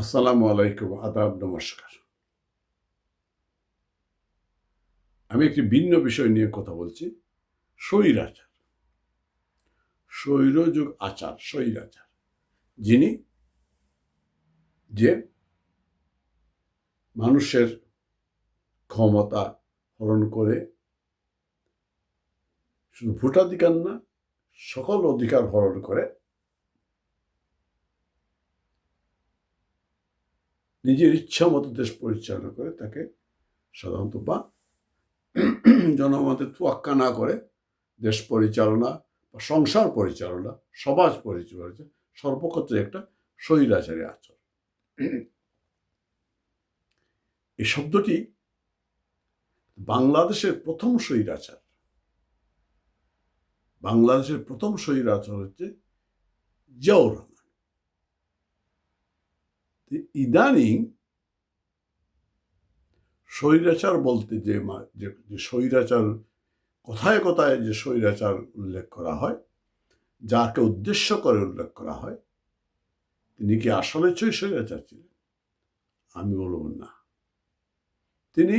আসসালামু আলাইকুম, আদাব, নমস্কার। আমি একটি ভিন্ন বিষয় নিয়ে কথা বলছি স্বৈরাচার স্বৈরযুগ আচার স্বৈরাচার যিনি যে মানুষের ক্ষমতা হরণ করে, শুধু ভোটাধিকার না, সকল অধিকার হরণ করে নিজের ইচ্ছা মতো দেশ পরিচালনা করে তাকে সাধারণত বা জনমতে তুয়াক্কা না করে দেশ পরিচালনা বা সংসার পরিচালনা, সমাজ পরিচালনা, সর্বক্ষেত্রে একটা স্বৈরাচারী আচরণ। এই শব্দটি বাংলাদেশের প্রথম স্বৈরাচার। বাংলাদেশের প্রথম স্বৈরাচার হচ্ছে জিয়াউর ইদানিং স্বৈরাচার বলতে যে যে স্বৈরাচার, কথায় কথায় যে স্বৈরাচার উল্লেখ করা হয়, যাকে উদ্দেশ্য করে উল্লেখ করা হয়, তিনি কি আসলে ছই স্বৈরাচার ছিলেন? আমি বলব না। তিনি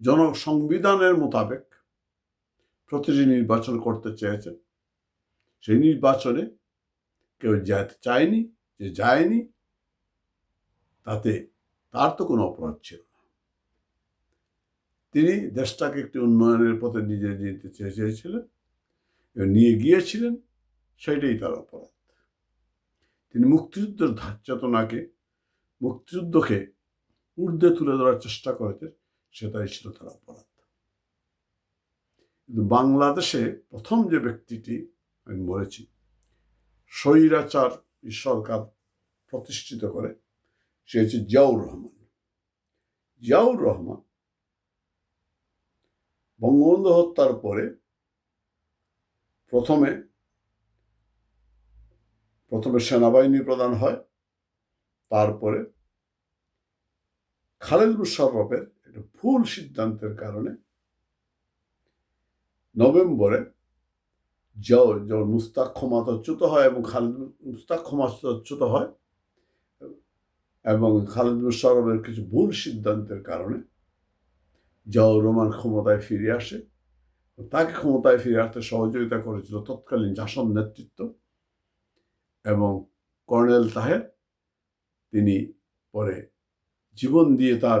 জন সংবিধানের মোতাবেক প্রতিটি নির্বাচন করতে চেয়েছেন। সেই নির্বাচনে কেউ যেতে চায়নি, যে যায়নি তাতে তার তো কোনো অপরাধ ছিল না। তিনি দেশটাকে একটি উন্নয়নের পথে নিজে নিতে চেয়ে- চেয়েছিলেন এবং নিয়ে গিয়েছিলেন, সেটাই তার অপরাধ। তিনি মুক্তিযুদ্ধের ধার চেতনাকে, মুক্তিযুদ্ধকে ঊর্ধ্বে তুলে ধরার চেষ্টা করেছেন, সেটাই ছিল তার অপরাধ। কিন্তু বাংলাদেশে প্রথম যে ব্যক্তিটি, আমি বলেছি, স্বৈরাচার সরকার প্রতিষ্ঠিত করে সে হচ্ছে জিয়াউর রহমান জিয়াউর রহমান বঙ্গবন্ধু হত্যার পরে প্রথমে প্রথমে সেনাবাহিনী প্রধান হয়, তারপরে খালেদ মুশাররফের একটা ভুল সিদ্ধান্তের কারণে নভেম্বরে যখন মুস্তাক ক্ষমতাচ্যুত হয় এবং খালেদ মুস্তাক ক্ষমতাচ্যুত হয়। এবং খালেদ মুশারফের কিছু ভুল সিদ্ধান্তের কারণে জিয়াউর রহমান ক্ষমতায় ফিরে আসে। তাকে ক্ষমতায় ফিরে আসতে সহযোগিতা করেছিল তৎকালীন জাসন নেতৃত্ব এবং কর্নেল তাহের। তিনি পরে জীবন দিয়ে তার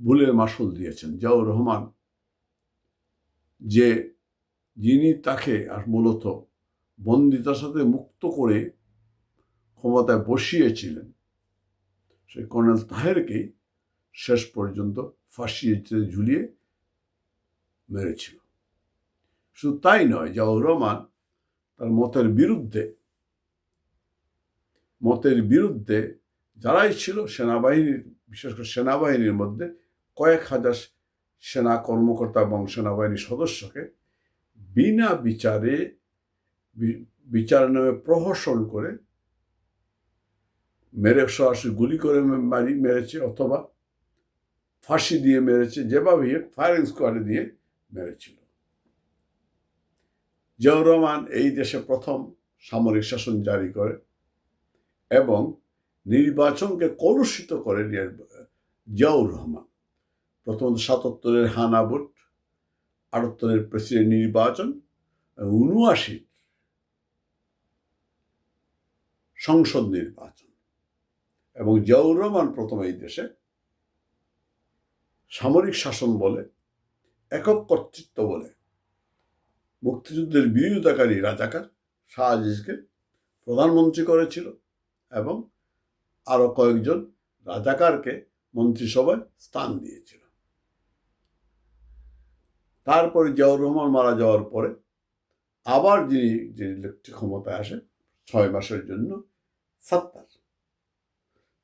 ভুলের মাসুল দিয়েছেন। জিয়াউর রহমান যে যিনি তাকে আর মূলত বন্দিতার সাথে মুক্ত করে ক্ষমতায় বসিয়েছিলেন সেই কর্নেল তাহেরকেই শেষ পর্যন্ত ফাঁসিতে ঝুলিয়ে মেরেছিল। শুধু তাই নয়, জিয়াউর রহমান তার মতের বিরুদ্ধে মতের বিরুদ্ধে যারাই ছিল সেনাবাহিনীর, বিশেষ করে সেনাবাহিনীর মধ্যে কয়েক হাজার সেনা কর্মকর্তা এবং সেনাবাহিনীর সদস্যকে বিনা বিচারে বিচার নামে প্রহসন করে মেরে সরাসরি গুলি করে মারি, মেরেছে অথবা ফাঁসি দিয়ে মেরেছে, যেভাবে ফায়ারিং স্কোয়াডে দিয়ে মেরেছিল। জিয়াউর রহমান এই দেশে প্রথম সামরিক শাসন জারি করে এবং নির্বাচনকে কলুষিত করে জিয়াউর রহমান। প্রথম সাতাত্তরের হানা ভোট, আটাত্তরের প্রেসিডেন্ট নির্বাচন উনআশি সংসদ নির্বাচন। এবং জিয়াউর রহমান প্রথম এই দেশে সামরিক শাসন বলে, একক কর্তৃত্ব বলে, মুক্তিযুদ্ধের বিরোধিতাকারী রাজাকার শাহ আজিজকে প্রধানমন্ত্রী করেছিল এবং আরও কয়েকজন রাজাকারকে মন্ত্রিসভায় স্থান দিয়েছিল। তারপরে জিয়াউর রহমান মারা যাওয়ার পরে আবার যিনি যে ইলেকট্রিক ক্ষমতায় আসে, ছয় মাসের জন্য সাত্তার।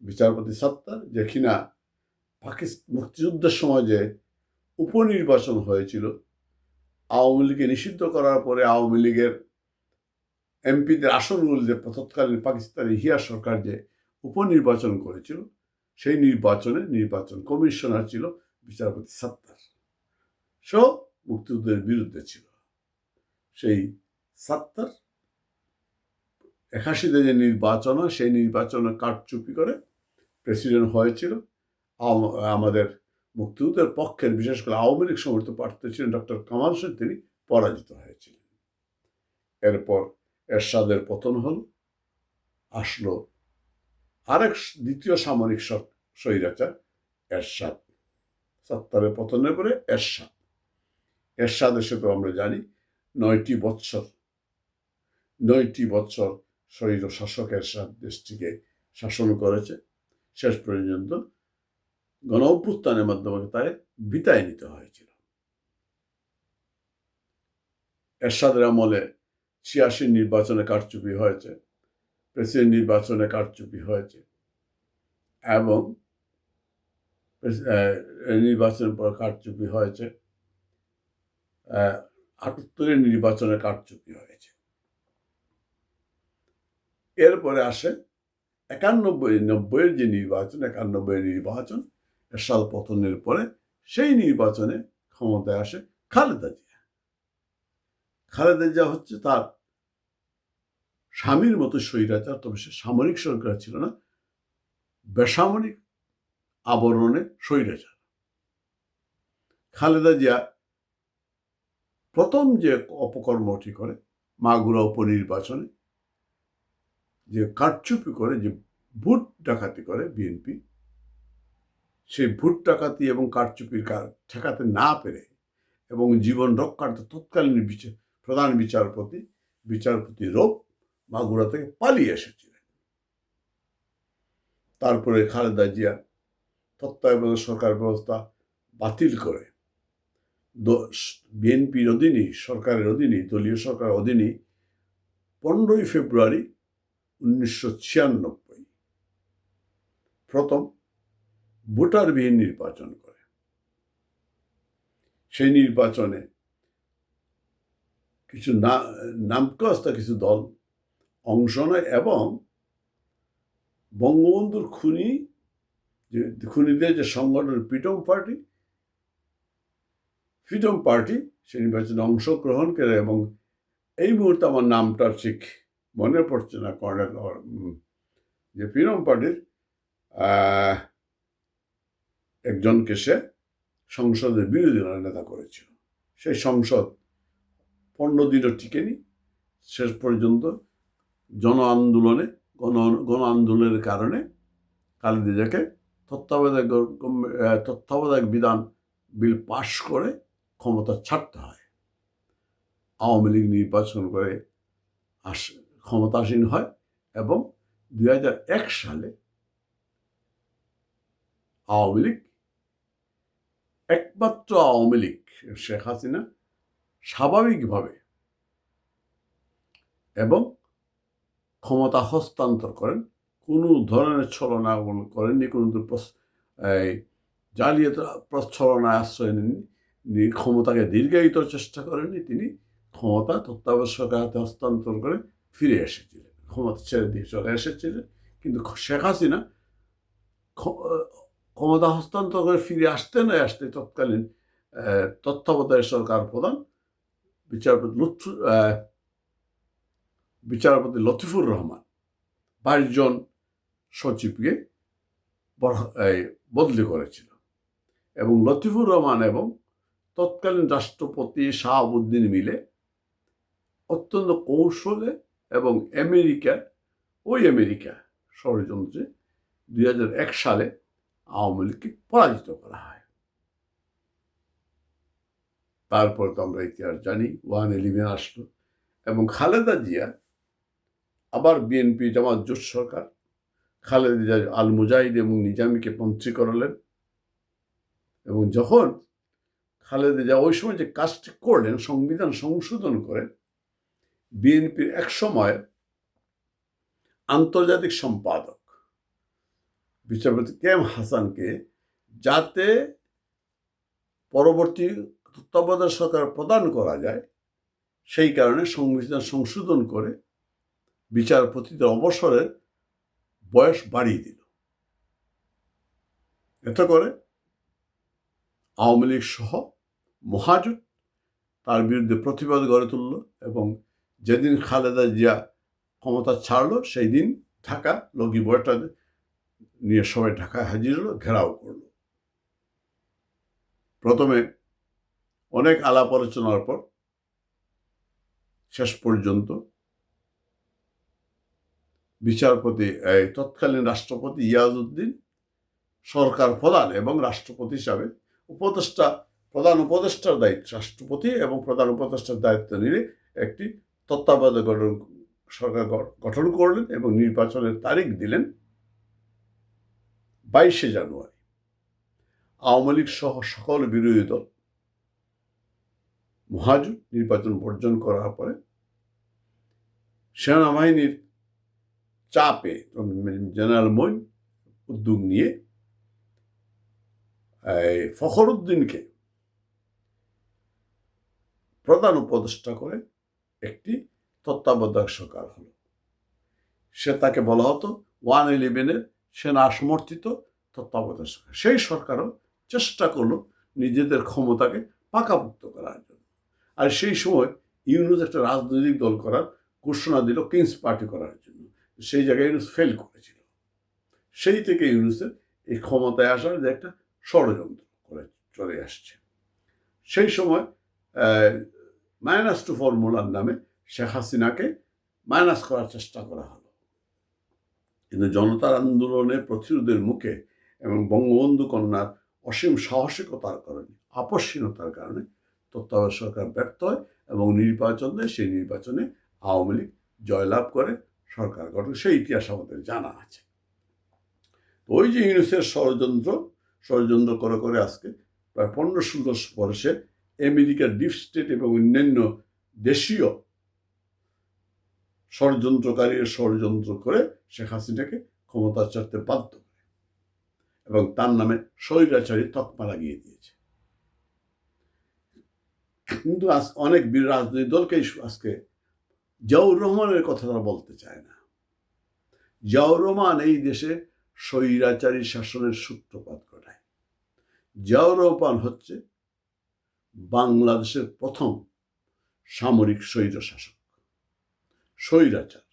বিচারপতি সাত্তার যে কিনা পাকিস্তান মুক্তিযুদ্ধের সময় যে উপনির্বাচন হয়েছিল, আওয়ামী লীগকে নিষিদ্ধ করার পরে আওয়ামী লীগের এমপিদের আসনগুলি যে তৎকালীন পাকিস্তানি হিয়া সরকার যে উপনির্বাচন করেছিল, সেই নির্বাচনে নির্বাচন কমিশনার ছিল বিচারপতি সাত্তার সো মুক্তিযুদ্ধের বিরুদ্ধে ছিল। সেই সাত্তার একাশিতে যে নির্বাচন সেই নির্বাচনে কারচুপি করে প্রেসিডেন্ট হয়েছিল আমাদের মুক্তিযুদ্ধের পক্ষের, বিশেষ করে আওয়ামী লীগ সমর্থিত প্রার্থী ছিলেন ডক্টর কামাল হোসেন, তিনি পরাজিত হয়েছিলেন। এরপর এরশাদের পতন হল, আসলো আরেক দ্বিতীয় সামরিক স্বৈরাচার, এরশাদ। সত্তরের পতনের পরে এরশাদ। এরশাদ এসে তো আমরা জানি, নয়টি বৎসর নয়টি বৎসর স্বৈর শাসক এরশাদ দেশটিকে শাসন করেছে। শেষ পর্যন্ত গণ অভ্যুত্থানের মাধ্যমে তাই বিতায় নিতে হয়েছিল। এরশাদের আমলে ছিয়াশি নির্বাচনে কারচুপি হয়েছে, প্রেসিডেন্ট নির্বাচনে কারচুপি হয়েছে এবং নির্বাচনের পর কারচুপি হয়েছে আটাত্তরের নির্বাচনে কারচুপি হয়েছে। এরপরে আসে একানব্বই নব্বইয়ের যে নির্বাচন একানব্বই নির্বাচন, এরশাদ পতনের পরে সেই নির্বাচনে ক্ষমতায় আসে খালেদা জিয়া। খালেদা জিয়া হচ্ছে তার স্বামীর মতো স্বৈরাচার, তবে সে সামরিক সরকার ছিল না, বেসামরিক আবরণে স্বৈরাচার। খালেদা জিয়া প্রথম যে অপকর্মটি করে, মাগুরা উপনির্বাচনে যে কারচুপি করে, যে ভোট ডাকাতি করে বিএনপি সেই ভোট ডাকাতি এবং কারচুপির কার ঠেকাতে না পেরে এবং জীবন রক্ষার্থে তৎকালীন বিচার প্রধান বিচারপতি বিচারপতি রোপ মাগুরা থেকে পালিয়ে এসেছিলেন। তারপরে খালেদা জিয়া তত্ত্বাবধায়ক সরকার ব্যবস্থা বাতিল করে। বিএনপির অধীনেই, সরকারের অধীনে দলীয় সরকারের অধীনে পনেরোই ফেব্রুয়ারি উনিশশো ছিয়ানব্বই। প্রথম ভোটারবিহীন নির্বাচন করে। সেই নির্বাচনে কিছু নামকাস্তা কিছু দল অংশ নেয় এবং বঙ্গবন্ধুর খুনি, যে খুনিদের যে সংগঠন ফ্রিডম পার্টি ফ্রিডম পার্টি, সেই নির্বাচনে অংশগ্রহণ করে এবং এই মুহূর্তে আমার নামটা ঠিক মনে পড়ছে না কর্নেল যে ফ্রিডম পার্টির একজনকে সে সংসদের বিরোধী দলের নেতা করেছিল। সেই সংসদ পনেরো দিনও টিকেনি। শেষ পর্যন্ত জন আন্দোলনে, গণ গণ আন্দোলনের কারণে খালেদিজাকে তত্ত্বাবধায়ক তত্ত্বাবধায়ক বিধান বিল পাশ করে ক্ষমতা ছাড়তে হয়। আওয়ামী লীগ নির্বাচন করে আস ক্ষমতাসীন হয় এবং দু হাজার এক সালে আওয়ামী লীগ, একমাত্র আওয়ামী লীগ, শেখ হাসিনা, স্বাভাবিকভাবে এবং ক্ষমতা হস্তান্তর করেন। কোনো ধরনের ছলনা করেননি, কোনো জালিয়াত প্রচ্ছলনায় আশ্রয় নেননি। ক্ষমতাকে দীর্ঘায়িত চেষ্টা করেননি। তিনি ক্ষমতা তত্ত্বাবশ্যকের হাতে হস্তান্তর করে ফিরে এসেছিলেন। ক্ষমতা ছেড়ে দিয়ে চলে এসেছিলেন। কিন্তু শেখ হাসিনা ক্ষ- ক্ষমতা হস্তান্তর করে ফিরে আসতে না, আসতে তৎকালীন তত্ত্বাবধায়ক সরকার প্রধান বিচারপতি লুৎফু বিচারপতি লতিফুর রহমান। বাইশজন সচিবকে বদলি করেছিল। এবং লতিফুর রহমান এবং তৎকালীন রাষ্ট্রপতি শাহাবুদ্দিন মিলে অত্যন্ত কৌশলে এবং আমেরিকা, ওই আমেরিকা ষড়যন্ত্রে দুই এক সালে আওয়ামী লীগকে পরাজিত করা হয়। তারপর তো আমরা ইতিহাস জানি, ওয়ান ইলেভেন আসলো এবং খালেদা জিয়া, আবার বিএনপি জামাত জোট সরকার, খালেদা জিয়া আল মুজাহিদ এবং নিজামীকে মন্ত্রী করালেন এবং যখন খালেদা জিয়া ওই সময় যে কাজটি করলেন, সংবিধান সংশোধন করে বিএনপির এক সময় আন্তর্জাতিক সম্পাদক। বিচারপতি কে এম হাসানকে যাতে পরবর্তী তত্ত্বাবধায়ক সরকার প্রদান করা যায়, সেই কারণে সংবিধান সংশোধন করে বিচারপতিদের অবসরের বয়স বাড়িয়ে দিল। এতে করে আওয়ামী লীগ সহ মহাজোট তার বিরুদ্ধে প্রতিবাদ গড়ে তুলল এবং যেদিন খালেদা জিয়া ক্ষমতা ছাড়লো সেই দিন ঢাকা লগি বয়টা নিয়ে সবাই ঢাকায় হাজির হলো, ঘেরাও করল। প্রথমে অনেক আলাপ আলোচনার পর শেষ পর্যন্ত বিচারপতি তৎকালীন রাষ্ট্রপতি ইয়াজউদ্দিন সরকার প্রধান এবং রাষ্ট্রপতি হিসাবে উপদেষ্টা, প্রধান উপদেষ্টার দায়িত্ব, রাষ্ট্রপতি এবং প্রধান উপদেষ্টার দায়িত্ব নিয়ে একটি তত্ত্বাবধায়ক সরকার গঠন করলেন এবং নির্বাচনের তারিখ দিলেন বাইশে জানুয়ারি। আওয়ামী লীগ সহ সকল বিরোধী দল মহাজুট নির্বাচন বর্জন করার পরে সেনাবাহিনীর চাপে জেনারেল মইন উদ্যোগ নিয়ে ফখরুদ্দিনকে প্রধান উপদেষ্টা করে একটি তত্ত্বাবধায়ক সরকার হলো। সে তাকে বলা হতো ওয়ান ইলেভেনের সেনা সমর্থিত তত্ত্বাবধায়ক সরকার। সেই সরকারও চেষ্টা করল নিজেদের ক্ষমতাকে পাকাপুক্ত করার জন্য। আর সেই সময় ইউনুস একটা রাজনৈতিক দল করার ঘোষণা দিল কিংস পার্টি করার জন্য। সেই জায়গায় ইউনুস ফেল করেছিল। সেই থেকে ইউনুসের এই ক্ষমতায় আসার যে একটা ষড়যন্ত্র করে চলে আসছে। সেই সময় মাইনাস টু ফর্মুলার নামে শেখ হাসিনাকে মাইনাস করার চেষ্টা করা হলো। কিন্তু জনতার আন্দোলনের প্রতিরোধের মুখে এবং বঙ্গবন্ধু কন্যার অসীম সাহসিকতার কারণে আপসীনতার কারণে তত্ত্বাবধায়ক সরকার ব্যর্থ হয় এবং নির্বাচন দেয়। সেই নির্বাচনে আওয়ামী লীগ জয়লাভ করে সরকার গঠন। সেই ইতিহাস আমাদের জানা আছে। ওই যে ইউনুসের ষড়যন্ত্র ষড়যন্ত্র করে করে আজকে প্রায় পনেরো ষোলো বর্ষে আমেরিকার ডিপ স্টেট এবং অন্যান্য দেশীয় ষড়যন্ত্রকারীর ষড়যন্ত্র করে শেখ হাসিনাকে ক্ষমতা চাটতে বাধ্য করে এবং তার নামে স্বৈরাচারী তকমা লাগিয়ে দিয়েছে। কিন্তু আজ অনেক বীর রাজনৈতিক দলকেই আজকে জিয়াউর রহমানের কথা তারা বলতে চায় না। জিয়াউর রহমান এই দেশে স্বৈরাচারী শাসনের সূত্রপাত ঘটায়। জিয়াউর রহমান হচ্ছে বাংলাদেশের প্রথম সামরিক স্বৈর শাসক স্বৈরাচার,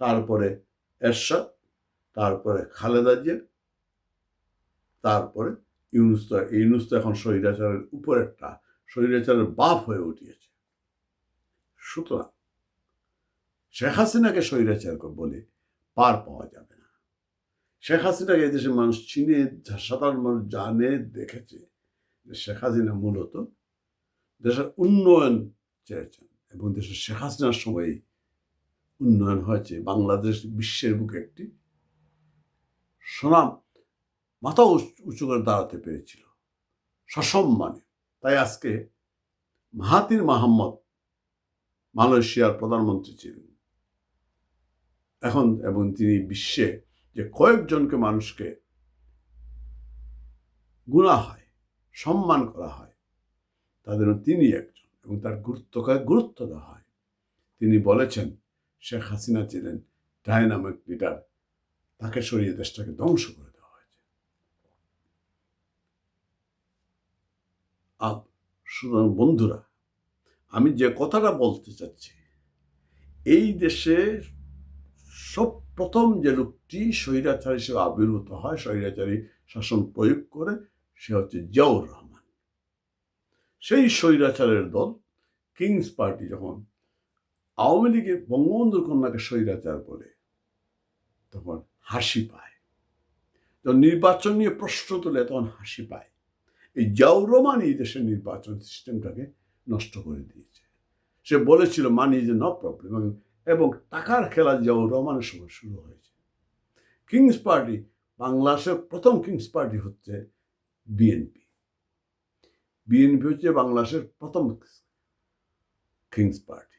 তারপরে এরশাদ, তারপরে খালেদা জিয়া, তারপরে ইউনুস তো ইউনুস তো এখন স্বৈরাচারের উপরেরটা স্বৈরাচারের বাপ হয়ে উঠিয়েছে সুতরাং শেখ হাসিনাকে স্বৈরাচার বলে পার পাওয়া যাবে না। শেখ হাসিনাকে এদেশের মানুষ চিনে, সাধারণ মানুষ জানে, দেখেছে যে শেখ হাসিনা মূলত দেশের উন্নয়ন চেয়েছেন এবং দেশের শেখ হাসিনার সময় উন্নয়ন হয়েছে। বাংলাদেশ বিশ্বের বুকে একটি সুনাম মাথা উঁচু করে দাঁড়াতে পেরেছিল। সসম্মানে। তাই আজকে মাহাতির মাহমদ মালয়েশিয়ার প্রধানমন্ত্রী ছিলেন। এখন এবং তিনি বিশ্বে যে কয়েকজনকে মানুষকে গুণা হয়, সম্মান করা হয় তাদের তিনি একজন এবং তার গুরুত্বকে গুরুত্ব দেওয়া হয়। তিনি বলেছেন, শেখ হাসিনা ছিলেন ডায়নামিক লিডার। তাকে সরিয়ে দেশটাকে ধ্বংস করে দেওয়া হয়েছে। আপ বন্ধুরা, আমি যে কথাটা বলতে চাচ্ছি, এই দেশে সব প্রথম যে লোকটি স্বৈরাচার হিসেবে আবির্ভূত হয়, স্বৈরাচারী শাসন প্রয়োগ করে, সে হচ্ছে জিয়াউর রহমান। সেই স্বৈরাচারের দল কিংস পার্টি যখন আওয়ামী লীগের বঙ্গবন্ধুর কন্যাকে স্বৈরাচার বলে, তখন হাসি পায়। যখন নির্বাচন নিয়ে প্রশ্ন তোলে, তখন হাসি পায়। এই জিয়াউর রহমান এই দেশের নির্বাচন সিস্টেমটাকে নষ্ট করে দিয়েছে। সে বলেছিল মানি যে ন প্রবলেম এবং টাকার খেলা জিয়াউর রহমানের সময় শুরু হয়েছে। কিংস পার্টি বাংলাদেশের প্রথম কিংস পার্টি হচ্ছে বিএনপি বিএনপি হচ্ছে বাংলাদেশের প্রথম কিংস পার্টি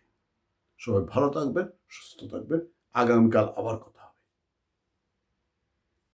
সবাই ভালো থাকবেন সুস্থ থাকবেন। আগামীকাল আবার কথা